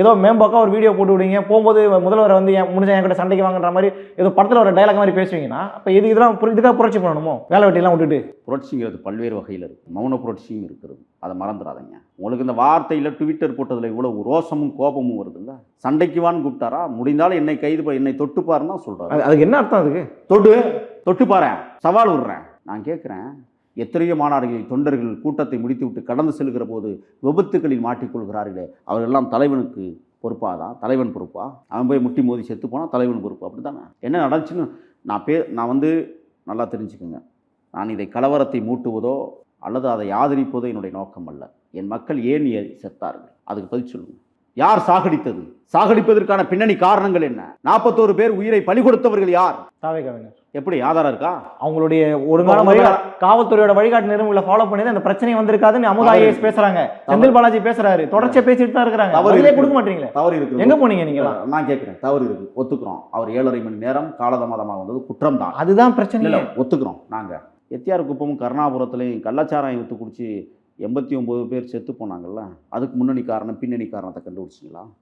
ஏதோ மேம்போக்கா ஒரு வீடியோ போட்டு விடுவீங்க போகும்போது முதல்வர் வந்து என் முடிஞ்ச என் கிட்ட சண்டைக்கு வாங்குற மாதிரி ஏதோ படத்தில் ஒரு டைலாக் மாதிரி பேசுவீங்கன்னா அப்போ இது இதெல்லாம் இதுக்காக புரட்சி பண்ணணுமோ? வேலை வெட்டியெல்லாம் விட்டுட்டு. புரட்சிங்கிறது பல்வேறு வகையில் இருக்குது மௌன புரட்சியும் இருக்கிறது அதை மறந்துடாதீங்க. உங்களுக்கு இந்த வார்த்தையில் ட்விட்டர் போட்டதில் இவ்வளோ ரோசமும் கோபமும் வருதுல்ல? சண்டைக்கு வான்னு கூப்பிட்டாரா? முடிந்தாலும் என்னை கைது என்னை தொட்டுப்பாருன்னு தான் சொல்கிறாரு அது அதுக்கு என்ன அர்த்தம் அதுக்கு? தொட்டு தொட்டு பாரேன் சவால் விடுறேன். நான் கேட்குறேன் எத்தனையோ மாணவர்கள் தொண்டர்கள் கூட்டத்தை முடித்துவிட்டு கடந்து செல்கிற போது விபத்துக்களில் மாட்டிக்கொள்கிறார்களே அவர்களெல்லாம் தலைவனுக்கு பொறுப்பாதான் தலைவன் பொறுப்பா? அவன் போய் முட்டி மோதி செத்து போனால் தலைவன் பொறுப்பு அப்படி தானே என்ன நடந்துச்சுன்னு நான் பே நான் வந்து நல்லா தெரிஞ்சுக்கோங்க. நான் இதை கலவரத்தை மூட்டுவதோ அல்லது அதை ஆதரிப்பதோ என்னுடைய நோக்கம் அல்ல. என் மக்கள் ஏன் செத்தார்கள்? அதுக்கு பதில் சொல்லுங்கள் யார் சாகடித்தது? சாகடிப்பதற்கான பின்னணி காரணங்கள் என்ன? நாற்பத்தோரு பேர் உயிரை பலி கொடுத்தவர்கள் யார்? தாவே கவிஞர் எப்படி? ஆதாரம் இருக்கா? அவங்களுடைய ஒழுங்கான அவங்க வழிகா காவல்துறையோட வழிகாட்டு நெறிமுறைகளை ஃபாலோ பண்ணி தான் இந்த பிரச்சனை வந்திருக்காதுன்னு அமுதா. ஐஏஎஸ் பேசுறாங்க. செந்தில் பாலாஜி பேசுறாரு. தொடர்ச்சியா பேசிட்டு தான் இருக்கிறாங்க. தவறு. கொடுக்க மாட்டீங்களே? தவறு இருக்கு எங்க போனீங்க நீங்க நான் கேட்கிறேன் தவறு இருக்கு ஒத்துக்கிறோம். அவர் ஏழரை மணி நேரம் காலதாமதமாக வந்தது குற்றம் தான் அதுதான் பிரச்சனை இல்ல ஒத்துக்கிறோம். நாங்க எத்தியார் குப்பமும் கருணாபுரத்துலையும் கள்ளச்சாராயம் வித்து குடிச்சு எண்பத்தி ஒன்பது பேர் செத்து போனாங்கல்ல? அதுக்கு முன்னணி காரணம் பின்னணி காரணத்தை கண்டுபிடிச்சிங்களா?